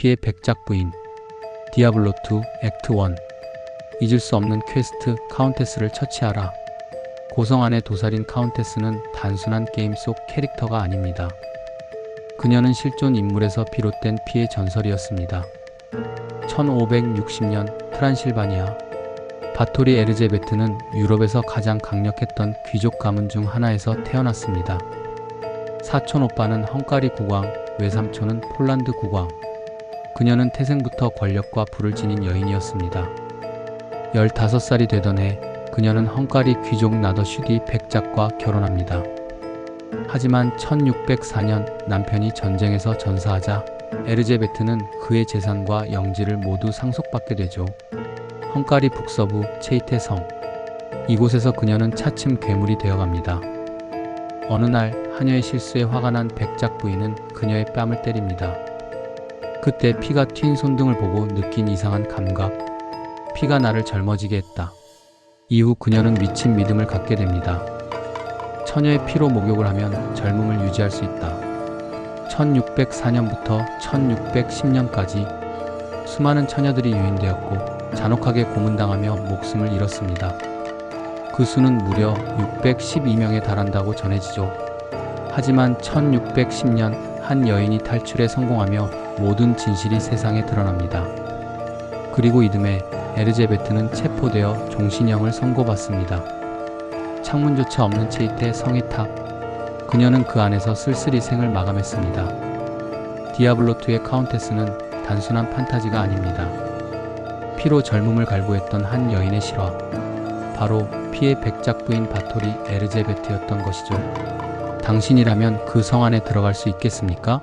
피의 백작 부인 디아블로2 액트 1 잊을 수 없는 퀘스트 카운테스를 처치하라 고성 안의 도살인 카운테스는 단순한 게임 속 캐릭터가 아닙니다. 그녀는 실존 인물에서 비롯된 피의 전설이었습니다. 1560년 트란실바니아 바토리 에르제베트는 유럽에서 가장 강력했던 귀족 가문 중 하나에서 태어났습니다. 사촌 오빠는 헝가리 국왕, 외삼촌은 폴란드 국왕. 그녀는 태생부터 권력과 부를 지닌 여인이었습니다. 15살이 되던 해 그녀는 헝가리 귀족 나더 슈디 백작과 결혼합니다. 하지만 1604년 남편이 전쟁에서 전사하자 에르제베트는 그의 재산과 영지를 모두 상속받게 되죠. 헝가리 북서부 체이테성. 이곳에서 그녀는 차츰 괴물이 되어갑니다. 어느 날 하녀의 실수에 화가 난 백작 부인은 그녀의 뺨을 때립니다. 그때 피가 튄 손등을 보고 느낀 이상한 감각. 피가 나를 젊어지게 했다. 이후 그녀는 미친 믿음을 갖게 됩니다. 처녀의 피로 목욕을 하면 젊음을 유지할 수 있다. 1604년부터 1610년까지 수많은 처녀들이 유인되었고 잔혹하게 고문당하며 목숨을 잃었습니다. 그 수는 무려 612명에 달한다고 전해지죠. 하지만 1610년 한 여인이 탈출에 성공하며 모든 진실이 세상에 드러납니다. 그리고 이듬해 에르제베트는 체포되어 종신형을 선고받습니다. 창문조차 없는 체이테 성의 탑. 그녀는 그 안에서 쓸쓸히 생을 마감했습니다. 디아블로2의 카운테스는 단순한 판타지가 아닙니다. 피로 젊음을 갈구했던 한 여인의 실화. 바로 피의 백작 부인 바토리 에르제베트였던 것이죠. 당신이라면 그 성 안에 들어갈 수 있겠습니까?